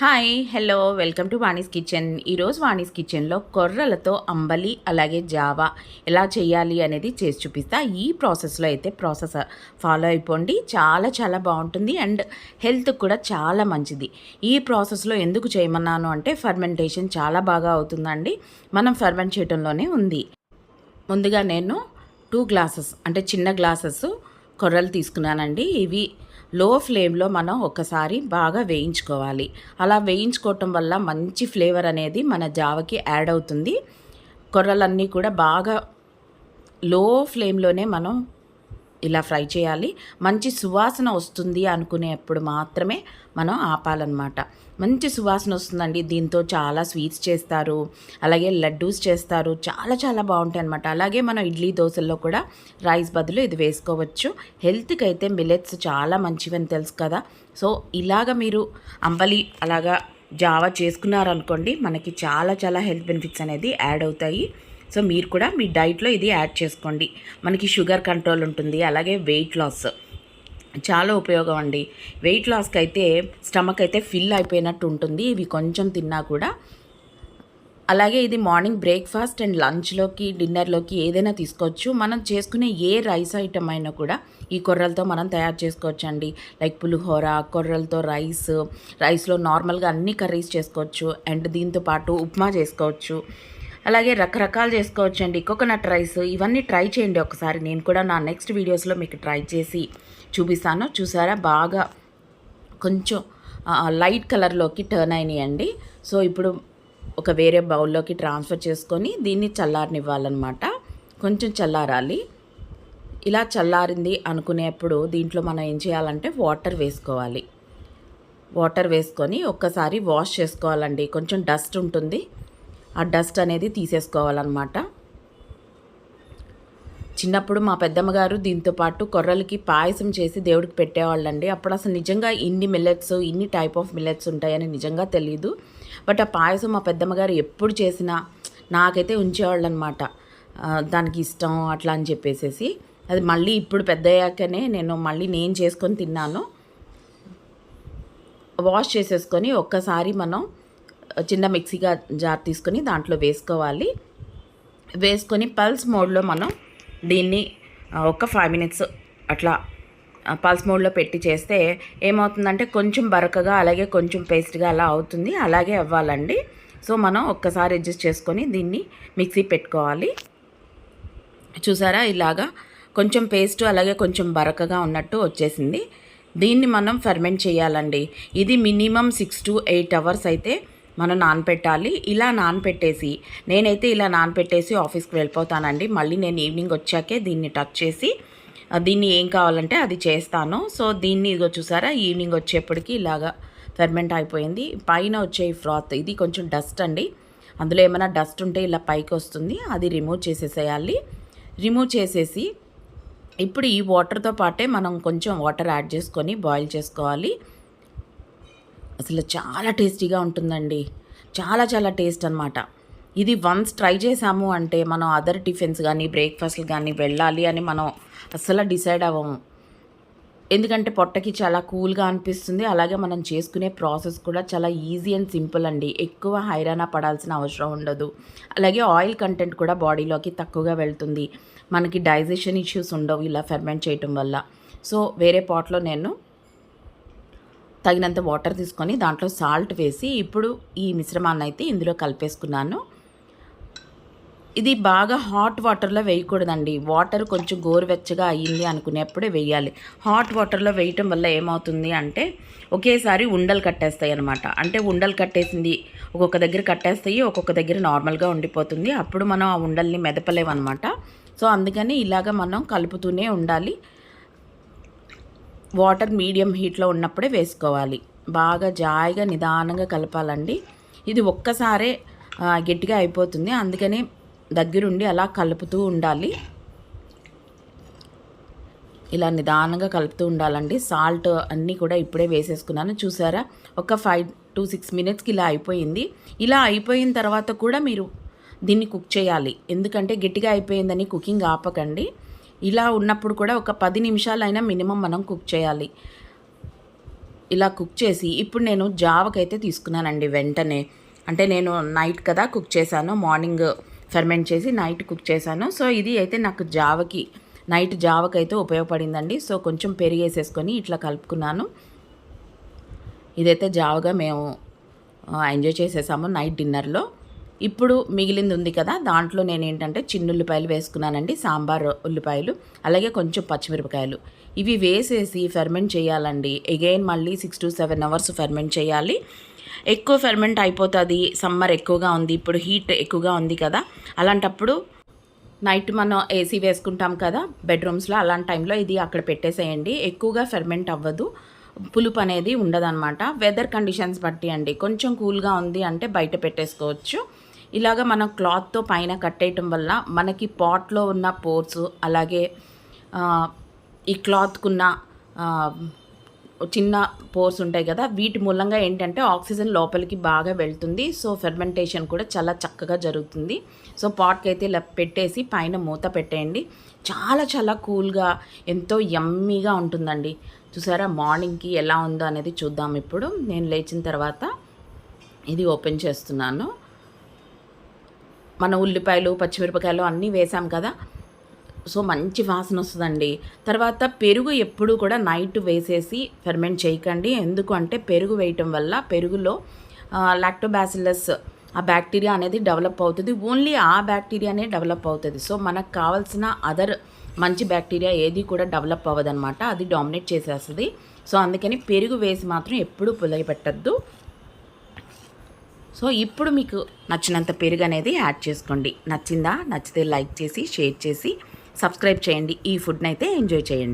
Hi hello welcome to Vani's kitchen ఈరోజు వాణీస్ కిచెన్లో కొర్రలతో అంబలి అలాగే జావా ఎలా చేయాలి అనేది చేసి చూపిస్తా. ఈ ప్రాసెస్లో అయితే ప్రాసెస్ ఫాలో అయిపోండి. చాలా చాలా బాగుంటుంది అండ్ హెల్త్ కూడా చాలా మంచిది. ఈ ప్రాసెస్లో ఎందుకు చేయమన్నాను అంటే ఫర్మెంటేషన్ చాలా బాగా అవుతుందండి. మనం ఫర్మెంట్ చేయడంలోనే ఉంది. ముందుగా నేను టూ గ్లాసెస్ అంటే చిన్న గ్లాసెస్ కొర్రలు తీసుకున్నానండి. ఇవి లో ఫ్లేమ్లో మనం ఒకసారి బాగా వేయించుకోవాలి. అలా వేయించుకోవటం వల్ల మంచి ఫ్లేవర్ అనేది మన జావకి యాడ్ అవుతుంది. కొర్రలన్నీ కూడా బాగా లో ఫ్లేమ్లోనే మనం ఇలా ఫ్రై చేయాలి. మంచి సువాసన వస్తుంది అనుకునేప్పుడు మాత్రమే మనం ఆపాలన్నమాట. మంచి సువాసన వస్తుందండి. దీంతో చాలా స్వీట్స్ చేస్తారు. అలాగే లడ్డూస్ చేస్తారు. చాలా చాలా బాగుంటాయి అనమాట అలాగే మనం ఇడ్లీ దోశల్లో కూడా రైస్ బదులు ఇది వేసుకోవచ్చు. హెల్త్కి అయితే మిలెట్స్ చాలా మంచివని తెలుసు కదా. సో ఇలాగ మీరు అంబలి అలాగా జావా చేసుకున్నారనుకోండి మనకి చాలా చాలా హెల్త్ బెనిఫిట్స్ అనేది యాడ్ అవుతాయి. సో మీరు కూడా మీ డైట్లో ఇది యాడ్ చేసుకోండి. మనకి షుగర్ కంట్రోల్ ఉంటుంది అలాగే వెయిట్ లాస్. చాలా ఉపయోగం అండి. వెయిట్ లాస్కి అయితే స్టమక్ అయితే ఫిల్ అయిపోయినట్టు ఉంటుంది. ఇవి కొంచెం తిన్నా కూడా. అలాగే ఇది మార్నింగ్ బ్రేక్ఫాస్ట్ అండ్ లంచ్లోకి డిన్నర్లోకి ఏదైనా తీసుకోవచ్చు. మనం చేసుకునే ఏ రైస్ ఐటమ్ అయినా కూడా ఈ కొర్రలతో మనం తయారు చేసుకోవచ్చు అండి లైక్ పులిహోర కొర్రలతో రైస్ రైస్లో నార్మల్గా అన్ని కర్రీస్ చేసుకోవచ్చు. అండ్ దీంతో పాటు ఉప్మా చేసుకోవచ్చు. అలాగే రకరకాలు చేసుకోవచ్చు అండి కోకోనట్ రైస్ ఇవన్నీ ట్రై చేయండి ఒకసారి. నేను కూడా నా నెక్స్ట్ వీడియోస్లో మీకు ట్రై చేసి చూపిస్తాను. చూసారా? బాగా కొంచెం లైట్ కలర్లోకి టర్న్ అయినాయండి. సో ఇప్పుడు ఒక వేరే బౌల్లోకి ట్రాన్స్ఫర్ చేసుకొని దీన్ని చల్లారనివ్వాలన్నమాట. కొంచెం చల్లారాలి. ఇలా చల్లారింది అనుకునేప్పుడు దీంట్లో మనం ఏం చేయాలంటే వాటర్ వేసుకోవాలి. వాటర్ వేసుకొని ఒక్కసారి వాష్ చేసుకోవాలండి. కొంచెం డస్ట్ ఉంటుంది. ఆ డస్ట్ అనేది తీసేసుకోవాలన్నమాట. చిన్నప్పుడు మా పెద్దమ్మ గారు దీంతో పాటు కొర్రలకి పాయసం చేసి దేవుడికి పెట్టేవాళ్ళండి. అప్పుడు అసలు నిజంగా ఇన్ని మిల్లెట్స్ ఇన్ని టైప్ ఆఫ్ మిల్లెట్స్ ఉంటాయని నిజంగా తెలియదు బట్ ఆ పాయసం మా పెద్దమ్మ గారు ఎప్పుడు చేసినా నాకైతే ఉంచేవాళ్ళు అనమాట దానికి ఇష్టం అట్లా అని చెప్పేసేసి. అది మళ్ళీ ఇప్పుడు పెద్ద అయ్యాకనే నేను మళ్ళీ నేను చేసుకొని తిన్నాను. వాష్ చేసేసుకొని ఒక్కసారి మనం చిన్న మిక్సీగా జార్ తీసుకొని దాంట్లో వేసుకోవాలి. వేసుకొని పల్స్ మోడ్లో మనం దీన్ని ఒక ఫైవ్ మినిట్స్ అట్లా పల్స్ మోడ్లో పెట్టి చేస్తే ఏమవుతుందంటే కొంచెం బరకగా అలాగే కొంచెం పేస్ట్గా అలా అవుతుంది. అలాగే అవ్వాలండి. సో మనం ఒక్కసారి అడ్జస్ట్ చేసుకొని దీన్ని మిక్సీ పెట్టుకోవాలి. చూసారా? ఇలాగా కొంచెం పేస్ట్ అలాగే కొంచెం బరకగా ఉన్నట్టు వచ్చేసింది. దీన్ని మనం ఫెర్మెంట్ చేయాలండి. ఇది minimum six to eight hours అయితే మనం నానపెట్టాలి. ఇలా నానపెట్టేసి నేనైతే ఇలా నానపెట్టేసి ఆఫీస్కి వెళ్ళిపోతానండి. మళ్ళీ నేను ఈవినింగ్ వచ్చాకే దీన్ని టచ్ చేసి దీన్ని ఏం కావాలంటే అది చేస్తాను. సో దీన్ని ఇదిగో చూసారా? ఈవినింగ్ వచ్చేప్పటికి ఇలాగా ఫెర్మెంట్ అయిపోయింది. పైన వచ్చే ఫ్రాత్ ఇది కొంచెం డస్ట్ అండి. అందులో ఏమైనా డస్ట్ ఉంటే ఇలా పైకి వస్తుంది. అది రిమూవ్ చేసేసేయాలి. రిమూవ్ చేసేసి ఇప్పుడు ఈ వాటర్తో పాటే మనం కొంచెం వాటర్ యాడ్ చేసుకొని బాయిల్ చేసుకోవాలి. అసలు చాలా టేస్టీగా ఉంటుందండి. చాలా చాలా టేస్ట్ అనమాట ఇది వన్స్ ట్రై చేసాము అంటే మనం అదర్ టిఫిన్స్ కానీ బ్రేక్ఫాస్ట్లు కానీ వెళ్ళాలి అని మనం అసలు డిసైడ్ అవ్వము. ఎందుకంటే పొట్టకి చాలా కూల్గా అనిపిస్తుంది. అలాగే మనం చేసుకునే ప్రాసెస్ కూడా చాలా ఈజీ అండ్ సింపుల్ అండి. ఎక్కువ హైరానా పడాల్సిన అవసరం ఉండదు. అలాగే ఆయిల్ కంటెంట్ కూడా బాడీలోకి తక్కువగా వెళ్తుంది. మనకి డైజెషన్ ఇష్యూస్ ఉండవు ఇలా ఫెర్మెంట్ చేయటం వల్ల. సో వేరే పాట్లో నేను తగినంత వాటర్ తీసుకొని దాంట్లో సాల్ట్ వేసి ఇప్పుడు ఈ మిశ్రమాన్ని అయితే ఇందులో కలిపేసుకున్నాను. ఇది బాగా హాట్ వాటర్లో వేయకూడదండి. వాటర్ కొంచెం గోరువెచ్చగా అయ్యింది అనుకునేప్పుడే వేయాలి. హాట్ వాటర్లో వేయటం వల్ల ఏమవుతుంది అంటే ఒకేసారి ఉండలు కట్టేస్తాయి అనమాట అంటే ఉండలు కట్టేసింది ఒక్కొక్క దగ్గర కట్టేస్తాయి ఒక్కొక్క దగ్గర నార్మల్గా ఉండిపోతుంది. అప్పుడు మనం ఆ ఉండల్ని మెదపలేమన్నమాట. సో అందుకని ఇలాగ మనం కలుపుతూనే ఉండాలి. వాటర్ మీడియం హీట్లో ఉన్నప్పుడే వేసుకోవాలి. బాగా జాయిగా నిదానంగా కలపాలండి. ఇది ఒక్కసారే గట్టిగా అయిపోతుంది. అందుకని దగ్గరుండి అలా కలుపుతూ ఉండాలి. ఇలా నిదానంగా కలుపుతూ ఉండాలండి. సాల్ట్ అన్నీ కూడా ఇప్పుడే వేసేసుకున్నాను. చూసారా? ఒక ఫైవ్ టు సిక్స్ మినిట్స్కి ఇలా అయిపోయింది. ఇలా అయిపోయిన తర్వాత కూడా మీరు దీన్ని కుక్ చేయాలి. ఎందుకంటే గట్టిగా అయిపోయిందని కుకింగ్ ఆపకండి. ఇలా ఉన్నప్పుడు కూడా ఒక పది నిమిషాలైనా మినిమం మనం కుక్ చేయాలి. ఇలా కుక్ చేసి ఇప్పుడు నేను జావకైతే తీసుకున్నానండి వెంటనే. అంటే నేను నైట్ కదా కుక్ చేశాను మార్నింగ్ ఫెర్మెంట్ చేసి నైట్ కుక్ చేశాను. సో ఇది అయితే నాకు జావకి నైట్ జావకైతే అయితే ఉపయోగపడిందండి. సో కొంచెం పెరిగేసేసుకొని ఇట్లా కలుపుకున్నాను. ఇదైతే జావగా మేము ఎంజాయ్ చేసేసాము నైట్ డిన్నర్లో. ఇప్పుడు మిగిలింది ఉంది కదా దాంట్లో నేను ఏంటంటే చిన్న ఉల్లిపాయలు వేసుకున్నానండి సాంబార్ ఉల్లిపాయలు అలాగే కొంచెం పచ్చిమిరపకాయలు. ఇవి వేసేసి ఫెర్మెంట్ చేయాలండి. ఎగైన్ మళ్ళీ six to seven hours ferment చేయాలి. ఎక్కువ ఫెర్మెంట్ అయిపోతుంది సమ్మర్ ఎక్కువగా ఉంది ఇప్పుడు హీట్ ఎక్కువగా ఉంది కదా అలాంటప్పుడు నైట్ మనం ఏసీ వేసుకుంటాం కదా బెడ్రూమ్స్లో అలాంటి టైంలో ఇది అక్కడ పెట్టేసేయండి. ఎక్కువగా ఫెర్మెంట్ అవ్వదు పులుపు అనేది ఉండదన్నమాట. వెదర్ కండిషన్స్ బట్టి అండి కొంచెం కూల్గా ఉంది అంటే బయట పెట్టేసుకోవచ్చు. ఇలాగ మనం క్లాత్తో పైన కట్టేయటం వల్ల మనకి పాట్లో ఉన్న పోర్స్ అలాగే ఈ క్లాత్కున్న చిన్న పోర్స్ ఉంటాయి కదా వీటి మూలంగా ఏంటంటే ఆక్సిజన్ లోపలికి బాగా వెళ్తుంది. సో ఫెర్మెంటేషన్ కూడా చాలా చక్కగా జరుగుతుంది. సో పాట్కి అయితే ఇలా పెట్టేసి పైన మూత పెట్టేయండి. చాలా చాలా కూల్గా ఎంతో యమ్మీగా ఉంటుందండి. చూసారా మార్నింగ్కి ఎలా ఉందో అనేది చూద్దాం ఇప్పుడు. నేను లేచిన తర్వాత ఇది ఓపెన్ చేస్తున్నాను. మన ఉల్లిపాయలు పచ్చిమిరపకాయలు అన్నీ వేసాం కదా. సో మంచి వాసన వస్తుందండి. తర్వాత పెరుగు ఎప్పుడు కూడా నైట్ వేసేసి ఫెర్మెంట్ చేయకండి. ఎందుకు అంటే పెరుగు వేయటం వల్ల పెరుగులో లాక్టోబాసిలస్ ఆ బ్యాక్టీరియా అనేది డెవలప్ అవుతుంది. ఓన్లీ ఆ బ్యాక్టీరియానే డెవలప్ అవుతుంది. సో మనకు కావాల్సిన అదర్ మంచి బ్యాక్టీరియా ఏది కూడా డెవలప్ అవ్వదన్నమాట. అది డామినేట్ చేసేస్తుంది. సో అందుకని పెరుగు వేసి మాత్రం ఎప్పుడూ పులగ పెట్టద్దు సో ఇప్పుడు మీకు నచ్చినంత పెరుగు అనేది యాడ్ చేసుకోండి. నచ్చిందా? నచ్చితే లైక్ చేసి షేర్ చేసి సబ్స్క్రైబ్ చేయండి. ఈ ఫుడ్ని అయితే ఎంజాయ్ చేయండి.